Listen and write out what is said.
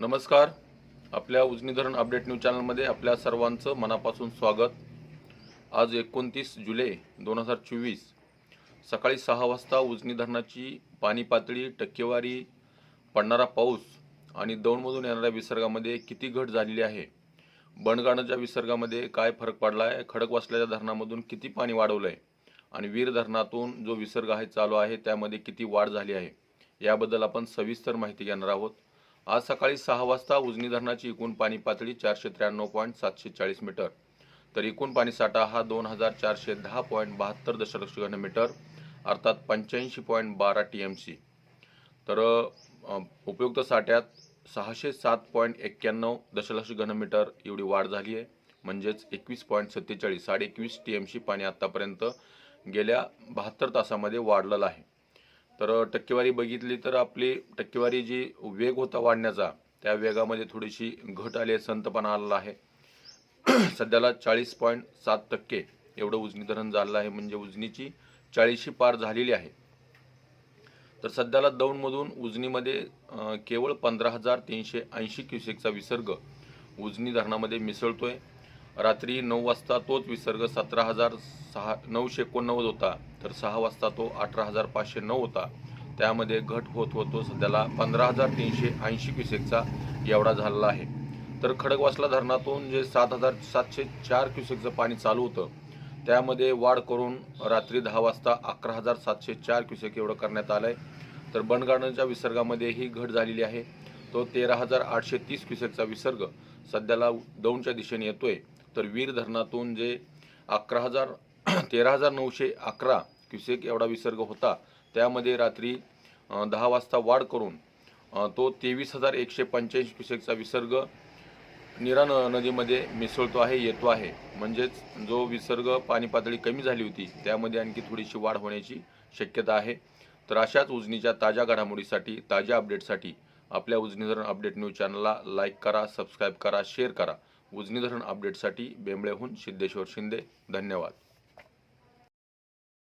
नमस्कार. आपल्या उजनी धरण अपडेट न्यूज चॅनलमध्ये आपल्या सर्वांचं मनापासून स्वागत. आज एकोणतीस जुलै दोन हजार चोवीस. सकाळी सहा वाजता उजनी धरणाची पाणी पातळी टक्केवारी पडणारा पाऊस आणि दौंडमधून येणाऱ्या विसर्गामध्ये किती घट झालेली आहे? बंडगाणाच्या विसर्गामध्ये काय फरक पडला आहे खडकवासल्याच्या धरणामधून किती पाणी वाढवलं आहे आणि वीर धरणातून जो विसर्ग आहे चालू आहे त्यामध्ये किती वाढ झाली आहे? याबद्दल आपण सविस्तर माहिती घेणार आहोत. आज सकाळी सहा वाजता उजनी धरणाची एकूण पाणी पातळी चारशे त्र्याण्णव पॉईंट सातशे चाळीस मीटर. तर एकूण पाणी साठा हा दोन हजार चारशे दहा पॉईंट बहात्तर दशलक्ष घनमीटर अर्थात पंच्याऐंशी पॉईंट बारा टी एम सी तर उपयुक्त साठ्यात सहाशे सात पॉईंट एक्क्याण्णव दशलक्ष घनमीटर एवढी वाढ झाली आहे. म्हणजेच एकवीस पॉईंट सत्तेचाळीस साडे एकवीस टी एम सी पाणी आत्तापर्यंत गेल्या बहात्तर तासामध्ये वाढलेलं आहे. तर टक्केवारी बघितली तर आपली टक्केवारी जी वेग होता वाढण्याचा त्या वेगामध्ये थोडीशी घट आली आहे संतपणा आलेला आहे. सध्याला चाळीस पॉईंट सात टक्के एवढं उजनी धरण झालेलं आहे म्हणजे उजनीची चाळीशी पार झालेली आहे. तर सध्याला दौंडमधून उजनीमध्ये केवळ पंधरा हजार तीनशे ऐंशी क्युसेकचा विसर्ग उजनी धरणामध्ये मिसळतोय. रात्री नऊ वाजता तोच विसर्ग सतरा हजार सहा नऊशे एकोणनव्वद होता. तर सहा वाजता तो अठरा हजार पाचशे नऊ होता. त्यामध्ये घट होत होतो सध्याला पंधरा हजार तीनशे ऐंशी क्युसेकचा एवढा झालेला आहे. तर खडकवासला धरणातून जे सात हजार सातशे चार क्युसेकचं पाणी चालू होतं त्यामध्ये वाढ करून रात्री दहा वाजता अकरा हजार सातशे चार क्युसेक एवढं करण्यात आलं आहे तर बनगार्डनच्या विसर्गामध्येही घट झालेली आहे. तो तेरा हजार आठशे तीस क्युसेकचा विसर्ग सध्याला दौंडच्या दिशेने येतोय. तर वीर धरणातून जे अकरा हजार तेरा हजार नऊशे अकरा क्युसेक एवढा विसर्ग होता त्यामध्ये रात्री दहा वाजता वाढ करून तो तेवीस हजार एकशे पंच्याऐंशी क्युसेकचा विसर्ग निरा न- नदीमध्ये मिसळतो आहे येतो आहे. म्हणजेच जो विसर्ग पाणी पातळी कमी झाली होती त्यामध्ये आणखी थोडीशी वाढ होण्याची शक्यता आहे. तर अशाच उजनीच्या ताज्या घडामोडीसाठी ताज्या अपडेटसाठी आपल्या उजनी धरण अपडेट न्यूज चॅनलला लाईक करा सबस्क्राईब करा शेअर करा. उजनी धरण अपडेटसाठी बेंबळेहून सिद्धेश्वर शिंदे. धन्यवाद.